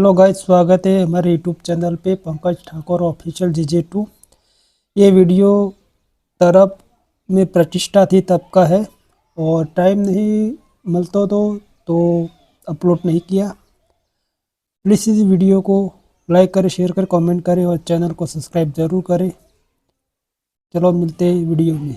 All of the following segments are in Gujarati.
हेलो गाइस, स्वागत है हमारे यूट्यूब चैनल पे Pankaj Thakur official GJ two ये वीडियो तरफ़ में प्रतिष्ठा थी तब का है और टाइम नहीं मिलता तो तो अपलोड नहीं किया। प्लीज़ इस वीडियो को लाइक करें, शेयर करें, कमेंट करें और चैनल को सब्सक्राइब ज़रूर करें। चलो मिलते हैं वीडियो में।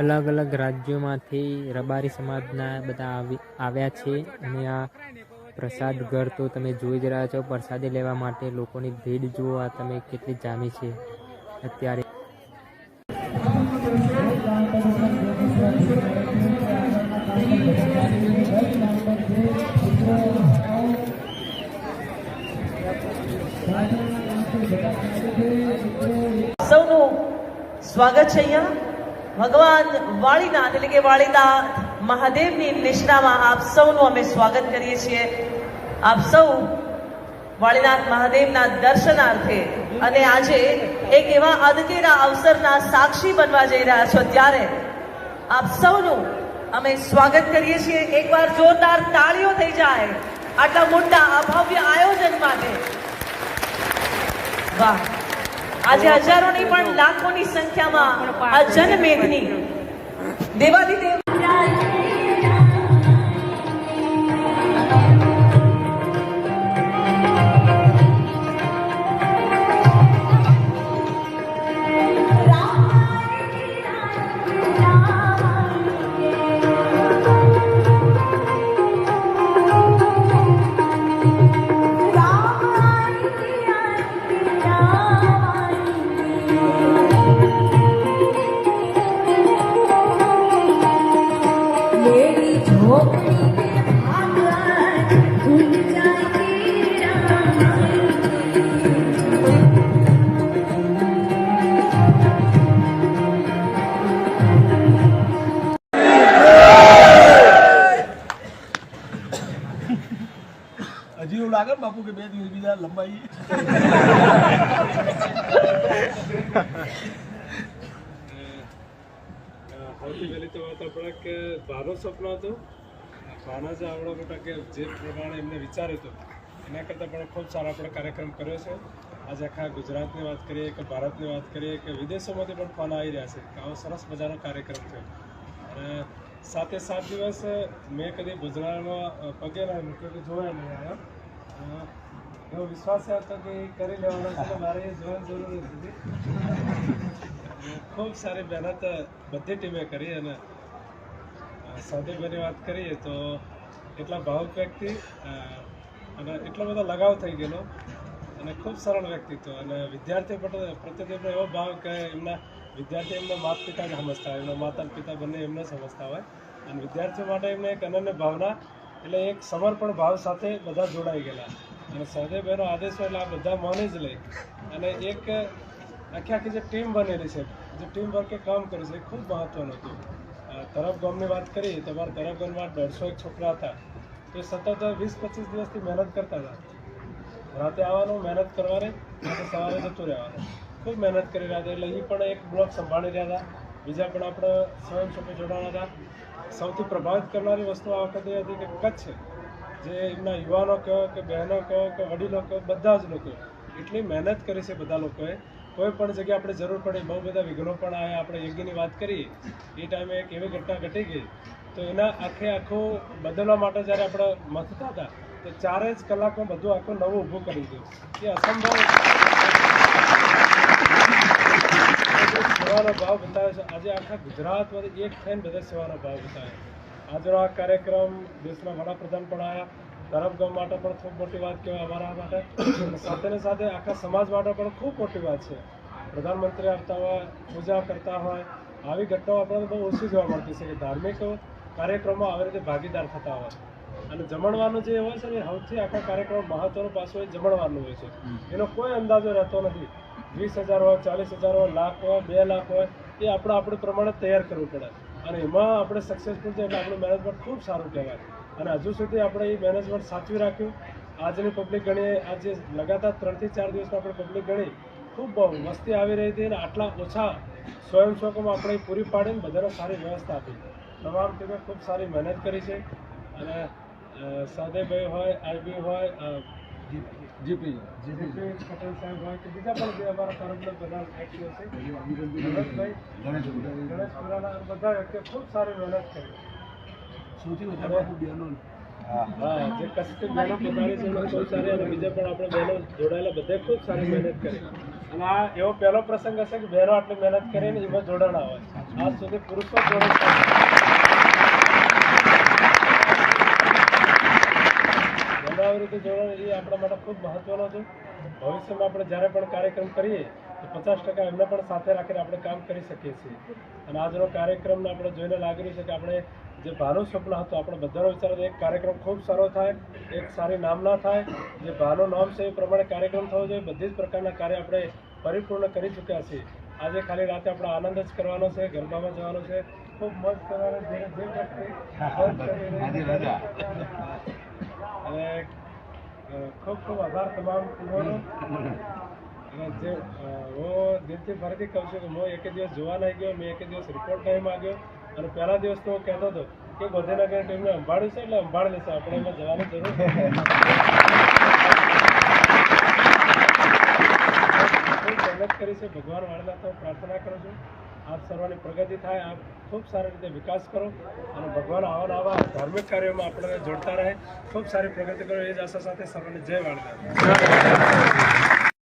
અલગ અલગ રાજ્યોમાંથી રબારી સમાજના બધા આવી, આવ્યા છે અને આ પ્રસાદ ઘર તો તમે જોઈ જ રહ્યા છો. પ્રસાદી લેવા માટે લોકોની ભીડ જુઓ, આ તમે કેટલી જામી છે. અત્યારે સૌનું સ્વાગત છે અહીંયા. ભગવાન વાળીનાથ એટલે કે વાળીનાથ મહાદેવની નિષ્ઠામાં આપ સૌનું અમે સ્વાગત કરીએ છીએ. આપ સૌ વાળીનાથ મહાદેવના દર્શનાર્થે અને આજે એક એવા અદકેરા અવસરના સાક્ષી બનવા જઈ રહ્યા છો ત્યારે આપ સૌનું અમે સ્વાગત કરીએ છીએ. એકવાર જોરદાર તાળીઓ થઈ જાય આટલા મોટા અભવ્ય આયોજન માટે. વાહ. આજે હજારોની પણ લાખોની સંખ્યામાં આ જનમેદની દેવાદિદેવ કે બે દિવસ બીજા લંબાઈ. સૌથી પહેલી તો વાત આપણે કે ભાનો સપનો હતો. ભાના જે આવડો મોટા કે જે પ્રમાણે એમને વિચાર્યું હતું, એના કરતાં પણ ખૂબ સારો આપણે કાર્યક્રમ કર્યો છે. આજે આખા ગુજરાતની વાત કરીએ કે ભારતની વાત કરીએ કે વિદેશોમાંથી પણ ફોન આવી રહ્યા છે, કે આવો સરસ મજાનો કાર્યક્રમ થયો. અને સાથે સાત દિવસ મેં કદી ગુજરાતમાં પગે ના મૂક્યો કે જોયા નહીં આવ્યા એવો વિશ્વાસ હતો કે કરી લેવાનો છે મારે જોવાની જરૂર નથી ખૂબ સારી મહેનત બધી ટીમે કરી અને સૌદેવભાઈની વાત કરીએ તો એટલા ભાવુક વ્યક્તિ અને એટલો બધો લગાવ થઈ ગયેલો. અને ખૂબ સરળ વ્યક્તિત્વ. અને વિદ્યાર્થી પ્રત્યે એમનો એવો ભાવ કે એમના વિદ્યાર્થી એમના માતા પિતા સમજતા હોય, એમના માતા પિતા બંને એમને સમજતા હોય. અને વિદ્યાર્થીઓ માટે એમને એક અનન્ય ભાવના એટલે એક સમર્પણ ભાવ સાથે બધા જોડાઈ ગયેલા. અને સહદેવભાઈનો આદેશ એટલે આ બધા મોને જ લઈ અને એક આખી આખી જે ટીમ બનેલી છે, જે ટીમ વર્કે કામ કર્યું છે, એ ખૂબ મહત્વનું હતું. તરફ ગામની વાત કરી તો અમારા તરફ ગામમાં દોઢસો એક છોકરા હતા. તે સતત વીસ પચીસ દિવસથી મહેનત કરતા હતા. રાતે આવવાનું, મહેનત કરવાની અને સવારે જતું રહેવાનું. ખૂબ મહેનત કરી રહ્યા હતા. એટલે એ પણ એક બ્લોક સંભાળી રહ્યા હતા. બીજા પણ આપણે સ્વયંસેવકો જોડાણા હતા. સૌથી પ્રભાવિત કરનારી વસ્તુ આ વખતે હતી કે કચ્છ જે એમના યુવાનો કહો કે બહેનો કહો કે વડીલો કહો, બધા જ લોકો એટલી મહેનત કરી છે બધા લોકોએ. કોઈ પણ જગ્યાએ આપણે જરૂર પડે, બહુ બધા વિઘ્નો પણ આવ્યા આપણે યજ્ઞની વાત કરીએ, એ ટાઈમે એક એવી ઘટના ઘટી ગઈ. તો એના આખે આખું બદલવા માટે જ્યારે આપણે મથતા હતા, તો ચારે જ કલાકમાં બધું આખું નવું ઊભું કરી દીધું. એ અસંભવ સેવાનો ભાવ બતાવે છે. આજે આખા ગુજરાતમાંથી એક થઈને બધા સેવાનો ભાવ બતાવે આજનો આ કાર્યક્રમ દેશના વડાપ્રધાન પણ આવ્યા તરફ ગામ માટે પણ ખૂબ મોટી વાત કહેવાય અમારા માટે. સાથે સાથે આખા સમાજ માટે પણ ખૂબ મોટી વાત છે. પ્રધાનમંત્રી આવતા હોય પૂજા કરતા હોય આવી ઘટનાઓ આપણને બહુ ઓછી જોવા મળતી છે કે ધાર્મિક કાર્યક્રમો આવી રીતે ભાગીદાર થતા હોય. અને જમણવાનું જે હોય છે ને સૌથી આખા કાર્યક્રમ મહત્વનું પાછું એ જમણવાનું હોય છે. એનો કોઈ અંદાજો રહેતો નથી. વીસ હજાર હોય, ચાલીસ હજાર હોય, લાખ હોય, બે લાખ હોય, એ આપણે આપણે પ્રમાણે તૈયાર કરવું પડે. અને એમાં આપણે સક્સેસફુલ છે એટલે આપણું મેનેજમેન્ટ ખૂબ સારું કહેવાય. અને હજુ સુધી આપણે એ મેનેજમેન્ટ સાચવી રાખ્યું. આજની પબ્લિક ગણીએ આજે લગાતાર ત્રણથી ચાર દિવસમાં આપણે પબ્લિક ગણી, ખૂબ બહુ વસ્તી આવી રહી હતી અને આટલા ઓછા સ્વયંસેવકોમાં આપણે પૂરી પાડીને બધાને સારી વ્યવસ્થા આપી. તમામ ટીમે ખૂબ સારી મહેનત કરી છે. અને સાદેભાઈ હોય આઈબી હોય જીપી. જીપી. પટેલ સાહેબ હોય કે બીજા પણ જે અમારા તરફના બધા વ્યક્તિઓ છે. ભરતભાઈ ગણેશ પુરાણા બધા વ્યક્તિઓ ખૂબ સારી મહેનત કરી. સૌથી વધારે બહેનો હા જે કષ્ટી બહેનો પોતાની છે ખૂબ સારી અને બીજા પણ આપણે બહેનો જોડાયેલા બધે ખૂબ સારી મહેનત કરી. અને આ એવો પહેલો પ્રસંગ હશે કે બહેનો આટલી મહેનત કરીને એમાં જોડાણા હોય. આજ સુધી પુરુષો જોડે આવી જોડાણ એ આપણા માટે ખૂબ મહત્વનો છે. ભવિષ્યમાં આપણે જ્યારે પણ કાર્યક્રમ કરીએ તો પચાસ ટકા એમને પણ સાથે રાખીને આપણે કામ કરી શકીએ છીએ. અને આજનો કાર્યક્રમને આપણે જોઈને લાગી રહ્યું છે કે આપણે જે ભાનું સ્વપ્ન હતું આપણે બધાનો વિચાર એક કાર્યક્રમ ખૂબ સારો થાય એક સારી નામના થાય જે ભાનું નામ છે એ પ્રમાણે કાર્યક્રમ થવો જોઈએ બધી જ પ્રકારના કાર્ય આપણે પરિપૂર્ણ કરી ચૂક્યા છીએ. આજે ખાલી રાતે આપણે આનંદ જ કરવાનો છે ગરબામાં જવાનો છે. ખૂબ મસ્ત કરવાનો જે જે. અને ખૂબ ખૂબ આભાર તમામ ટીમોનો અને જે હું દિલથી ફરીથી કહું છું કે હું એક દિવસ જોવા નહીં ગયો, મેં એક દિવસ રિપોર્ટ નહીં માગ્યો. અને પહેલા દિવસ તો હું કહેતો હતો કે ગોધીનગર ટીમને અંભાળ્યું છે એટલે અંભાળ લેશે આપણે એમાં જવાની જરૂર મહેનત કરી છે, ભગવાન વાળેલા તો પ્રાર્થના કરું છું. આપ સર્વની પ્રગતિ થાય, આપ ખૂબ સારી રીતે વિકાસ કરો અને ભગવાન આવા આવા ધાર્મિક કાર્યોમાં આપણને જોડતા રહે. ખૂબ સારી પ્રગતિ કરો, એ જ આશા સાથે સર્વને જય વાળેલા